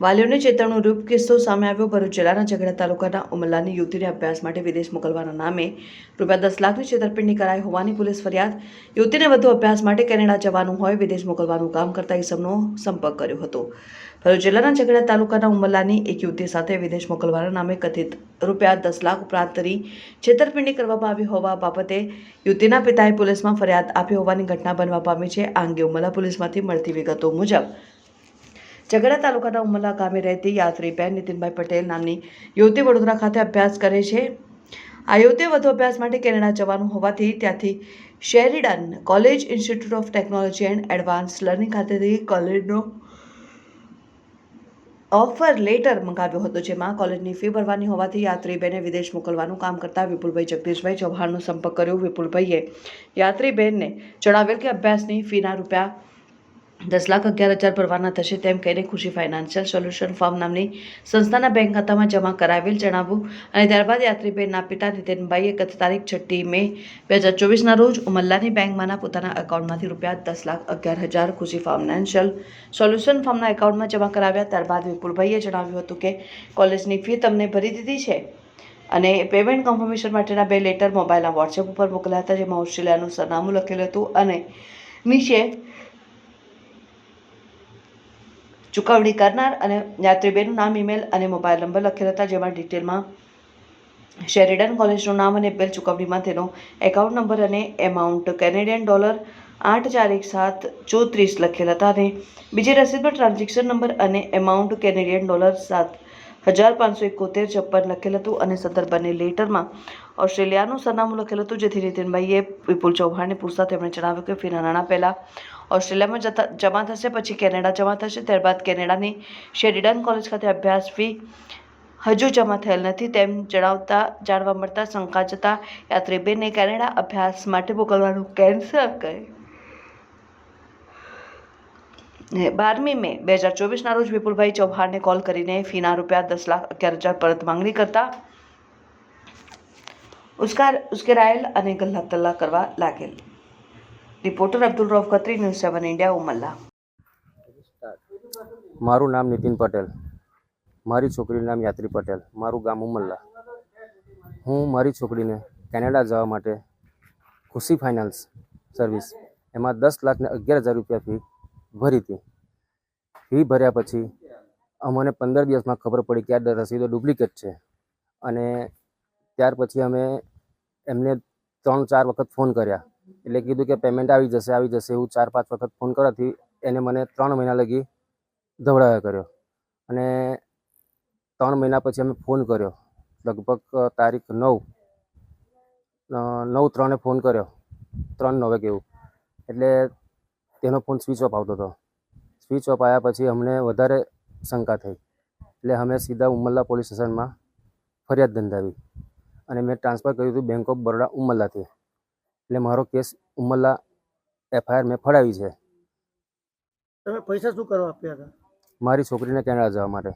વાલીઓને ચેતવણું રૂપ કિસ્સો સામે આવ્યો, ભરૂચ જિલ્લાના ઝઘડા તાલુકાના ઉમલ્લાની યુવતીને અભ્યાસ માટે વિદેશ મોકલવાના નામે રૂપિયા દસ લાખની છેતરપિંડી કરાઈ હોવાની પોલીસ ફરિયાદ. યુવતીને વધુ અભ્યાસ માટે કેનેડા જવાનું હોય, વિદેશ મોકલવાનું કામ કરતા ઇસમનો સંપર્ક કર્યો હતો. ભરૂચ જિલ્લાના ઝઘડા તાલુકાના ઉમલ્લાની એક યુવતી સાથે વિદેશ મોકલવાના નામે કથિત રૂપિયા દસ લાખ ઉપરાંતની છેતરપિંડી કરવામાં આવી હોવા બાબતે યુવતીના પિતાએ પોલીસમાં ફરિયાદ આપી હોવાની ઘટના બનવા પામી છે. આ અંગે ઉમલ્લા પોલીસમાંથી મળતી વિગતો મુજબ ઝઘડા તાલુકાના ઉમલા ગામે રહેતી યાત્રીબેન નીતિનભાઈ પટેલ નામની યુવતી વડોદરા ખાતે અભ્યાસ કરે છે. આ યુવતી વધુ અભ્યાસ માટે કેનેડા જવાનું હોવાથી ત્યાંથી Sheridan college institute of technology and advance learning ખાતેથી કોલેજનો ઓફર લેટર મંગાવ્યો હતો, જેમાં કોલેજની ફી ભરવાની હોવાથી યાત્રીબેને વિદેશ મોકલવાનું કામ કરતા વિપુલભાઈ જગદીશભાઈ ચૌહાણનો સંપર્ક કર્યો. વિપુલભાઈએ યાત્રીબેનને જણાવેલ કે અભ્યાસની ફીના રૂપિયા દસ લાખ અગિયાર હજાર ભરવાના થશે તેમ કહીને ખુશી ફાઇનાન્શિયલ સોલ્યુશન ફર્મ નામની સંસ્થાના બેંક ખાતામાં જમા કરાવેલ જણાવ્યું અને ત્યારબાદ યાત્રીબેનના પિતા નીતિનભાઈએ ગત તારીખ છઠ્ઠી મે બે હજાર ચોવીસના રોજ ઉમલ્લાની બેંકમાંના પોતાના એકાઉન્ટમાંથી રૂપિયા દસ લાખ અગિયાર હજાર ખુશી ફાઇનાન્શિયલ સોલ્યુશન ફર્મના એકાઉન્ટમાં જમા કરાવ્યા. ત્યારબાદ વિપુલભાઈએ જણાવ્યું હતું કે, કોલેજની ફી તમને ભરી દીધી છે. અને પેમેન્ટ કન્ફર્મેશન માટેના બે લેટર મોબાઈલના વોટ્સએપ ઉપર મોકલ્યા હતા, જેમાં ઓસ્ટ્રેલિયાનું સરનામું લખેલું હતું અને નીચે ચૂકવણી કરનાર અને યાત્રીબેનનું નામ ઈમેલ અને મોબાઈલ નંબર લખેલ હતા, જેમાં ડિટેલમાં શેરિડન કોલેજનું નામ અને બિલ ચૂકવણીમાં તેનો એકાઉન્ટ નંબર અને એમાઉન્ટ કેનેડિયન ડોલર આઠ ચાર એક સાત ચોત્રીસ લખેલ હતા અને બીજી રસીદમાં ટ્રાન્ઝેક્શન નંબર અને એમાઉન્ટ કેનેડિયન ડોલર સાત હજાર પાંચસો એકોતેર છપ્પન લખેલ હતું અને સદર બંને લેટરમાં ઓસ્ટ્રેલિયાનું સરનામું લખેલું હતું, જેથી નીતિનભાઈએ વિપુલ ચૌહાણને પૂછતા તેમણે જણાવ્યું કે ફીના નાણાં પહેલાં ઓસ્ટ્રેલિયામાં જતા જમા થશે, પછી કેનેડા જમા થશે, ત્યારબાદ કેનેડાની શેરીડન કોલેજ ખાતે અભ્યાસ ફી હજુ જમા થયેલ નથી. તેમ જણાવતા જાણવા મળતા શંકા જતા યાત્રીબેનને કેનેડા અભ્યાસ માટે મોકલવાનું કેન્સલ કર્યું. બારમી મે બે હજાર ચોવીસના રોજ વિપુલભાઈ ચૌહાણને કોલ કરીને ફીના રૂપિયા દસ લાખ અગિયાર હજાર પરત માંગણી કરતા ઉસ્કાર ઉશ્કેરાયેલ અને ગલ્લા તલ્લા કરવા લાગેલ. Reporter Abdul Rauf Khatri, news seven India, Umalla. મારું નામ નીતિન પટેલ. મારી છોકરીનું નામ યાત્રી પટેલ. મારું ગામ ઉમલ્લા. હું મારી છોકરીને કેનેડા જવા માટે ખુશી ફાઇનાન્સ સર્વિસ એમાં દસ લાખને અગિયાર હજાર રૂપિયા ફી ભરી હતી. ફી ભર્યા પછી અમને પંદર દિવસમાં ખબર પડી કે આ રસીદો ડુપ્લિકેટ છે. અને ત્યાર પછી અમે એમને ત્રણ ચાર વખત ફોન કર્યા. એટલે કીધું કે પેમેન્ટ આવી જશે આવી જશે. એવું ચાર, પાંચ વખત ફોન કરવાથી એને મને ત્રણ મહિના લગી ધવડાવ્યા કર્યો. અને ત્રણ મહિના પછી અમે ફોન કર્યો. લગભગ તારીખ નવ નવ, ત્રણે ફોન કર્યો. ત્રણ નવે કેવું એટલે તેનો ફોન સ્વિચ ઓફ આવતો હતો. સ્વિચ ઓફ આવ્યા પછી અમને વધારે શંકા થઈ. એટલે અમે સીધા ઉમરલા પોલીસ સ્ટેશનમાં ફરિયાદ નોંધાવી. અને મેં ટ્રાન્સફર કર્યું હતું બેંક ઓફ બરોડા ઉમરલાથી એટલે મારો કેસ ઉમરલા એફઆઈઆર મેં ફડાવી છે. તમે પૈસા શું કરવા આપ્યા હતા? મારી છોકરીને કેનેડા જવા માટે.